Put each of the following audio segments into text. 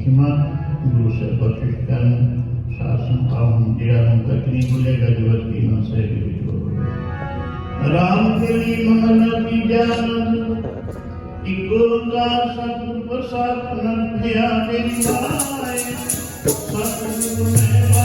ਕੋਨਾ ਲਿਖਿਮਾ ਗੁਰੂ ਸੇ ਬਖਸ਼ ਕਰਨ ਸਾਸਨ ਆਉਂ ਜਿਹੜਾ ਹਮ ਤੱਕ ਨਹੀਂ ਭੁੱਲੇਗਾ ਜਵਤ ਕੀ ਨਾ ਸੇ ਵਿੱਚ ਰਾਮ ਤੇਰੀ ਮਹਲ ਕੀ ਜਾਨ ਇਕੋ ਓੰਕਾਰ ਸਤਿਗੁਰ ਪ੍ਰਸਾਦ ਅਨੰਦਿਆ ਤੇਰੀ ਮਾਏ ਸਤਿਗੁਰ ਮੈਂ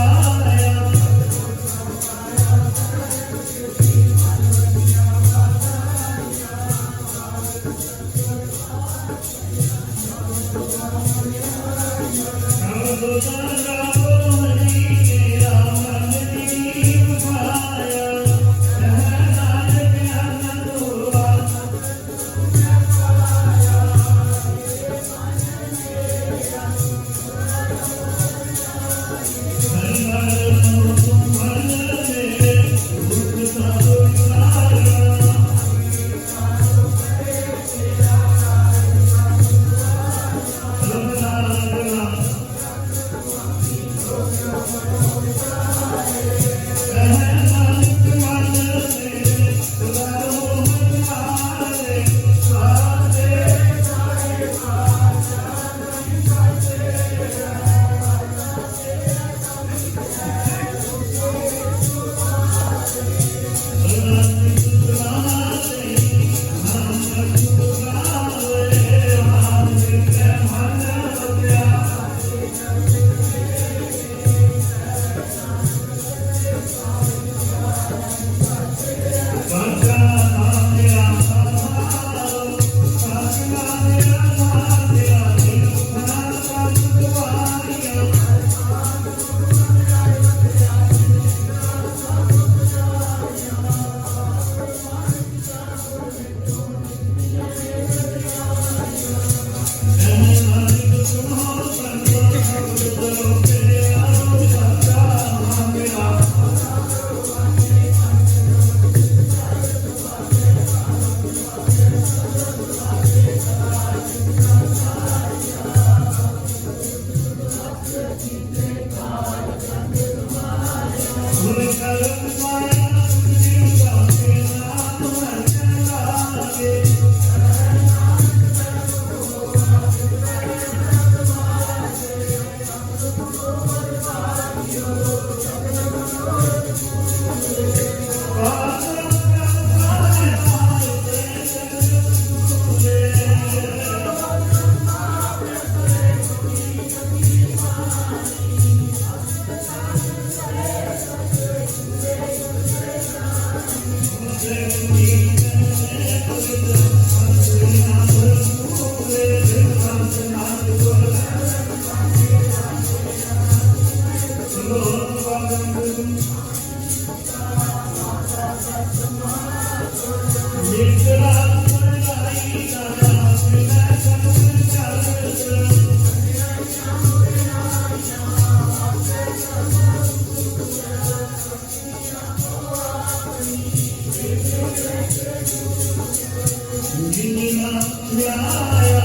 love Maria.